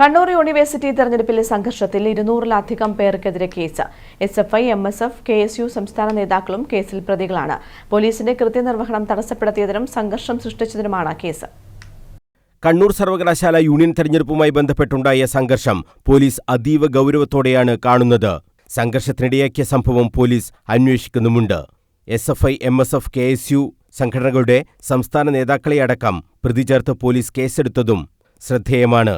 Kannur university തെരഞ്ഞെടുപ്പിലെ സംഘർഷത്തിൽ ഇരുന്നൂറിലധികം പേർക്കെതിരെ case. S F I M S F K S U സംസ്ഥാന നേതാക്കളും കേസിൽ പ്രതികളാണ്. പോലീസിന്റെ കൃത്യനിർവഹണം തടസ്സപ്പെടുത്തിയതിനും സംഘർഷം സൃഷ്ടിച്ചതിനുമാണ് കേസ്. കണ്ണൂർ സർവകലാശാല യൂണിയൻ തെരഞ്ഞെടുപ്പുമായി ബന്ധപ്പെട്ടുണ്ടായ സംഘർഷം പോലീസ് അതീവ ഗൗരവത്തോടെയാണ് കാണുന്നത്. സംഘർഷത്തിനിടയാക്കിയ സംഭവം police അന്വേഷിക്കുന്നുമുണ്ട്. S F I M S F K S U സംഘടനകളുടെ സംസ്ഥാന നേതാക്കളെയടക്കം പ്രതി ചേർത്ത് പോലീസ് കേസെടുത്തതും ശ്രദ്ധേയമാണ്.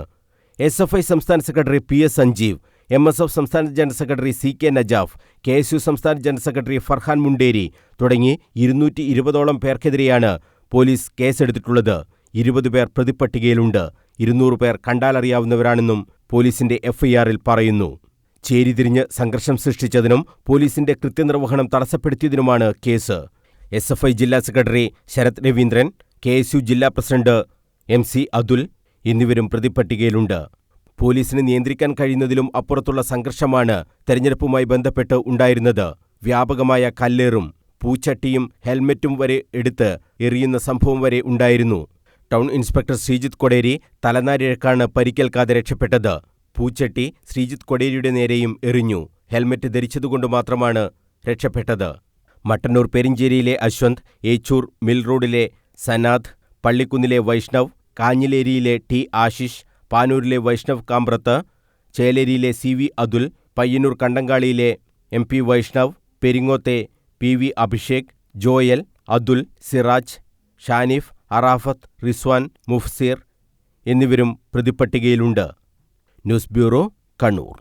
എസ് എഫ് ഐ സംസ്ഥാന secretary P S Sanjeev M S F സംസ്ഥാന general secretary C K Najaf K S U സംസ്ഥാന ജനറൽ സെക്രട്ടറി ഫർഹാൻ മുണ്ടേരി തുടങ്ങി ഇരുന്നൂറ്റി ഇരുപതോളം പേർക്കെതിരെയാണ് പോലീസ് കേസെടുത്തിട്ടുള്ളത്. ഇരുപത് പേർ പ്രതിപ്പട്ടികയിലുണ്ട്. ഇരുന്നൂറ് പേർ കണ്ടാലറിയാവുന്നവരാണെന്നും പോലീസിന്റെ എഫ്ഐആറിൽ പറയുന്നു. ചേരിതിരിഞ്ഞ് സംഘർഷം സൃഷ്ടിച്ചതിനും പോലീസിന്റെ കൃത്യനിർവഹണം തടസ്സപ്പെടുത്തിയതിനുമാണ് കേസ്. എസ് എഫ് ഐ ജില്ലാ secretary Sarath Raveendran K S U ജില്ലാ പ്രസിഡന്റ് എം സി അതുൽ എന്നിവരും പ്രതിപ്പട്ടികയിലുണ്ട്. പോലീസിനെ നിയന്ത്രിക്കാൻ കഴിയുന്നതിലും അപ്പുറത്തുള്ള സംഘർഷമാണ് തെരഞ്ഞെടുപ്പുമായി ബന്ധപ്പെട്ട് ഉണ്ടായിരുന്നത്. വ്യാപകമായ കല്ലേറും പൂച്ചട്ടിയും ഹെൽമെറ്റും വരെ എടുത്ത് എറിയുന്ന സംഭവം വരെ ഉണ്ടായിരുന്നു. ടൗൺ ഇൻസ്പെക്ടർ ശ്രീജിത്ത് കൊടേരി തലനാരിഴക്കാണ് പരിക്കേൽക്കാതെ രക്ഷപ്പെട്ടത്. പൂച്ചട്ടി ശ്രീജിത്ത് കൊടേരിയുടെ നേരെയും എറിഞ്ഞു. ഹെൽമെറ്റ് ധരിച്ചതുകൊണ്ട് മാത്രമാണ് രക്ഷപ്പെട്ടത്. മട്ടന്നൂർ പെരിഞ്ചേരിയിലെ അശ്വന്ത് ഏച്ചൂർ മിൽ റോഡിലെ സനാഥ് പള്ളിക്കുന്നിലെ വൈഷ്ണവ് കാഞ്ഞിലേരിയിലെ ടി ആശിഷ് പാനൂരിലെ വൈഷ്ണവ് കാമ്പ്രത്ത് ചേലേരിയിലെ സി വി അതുൽ പയ്യന്നൂർ കണ്ടങ്കാളിയിലെ എം പി വൈഷ്ണവ് പെരിങ്ങോത്തെ പി വി അഭിഷേക് ജോയൽ അതുൽ സിറാജ് ഷാനിഫ് അറാഫത്ത് റിസ്വാൻ മുഫ്സീർ എന്നിവരും പ്രതിപ്പട്ടികയിലുണ്ട് ന്യൂസ് ബ്യൂറോ കണ്ണൂർ.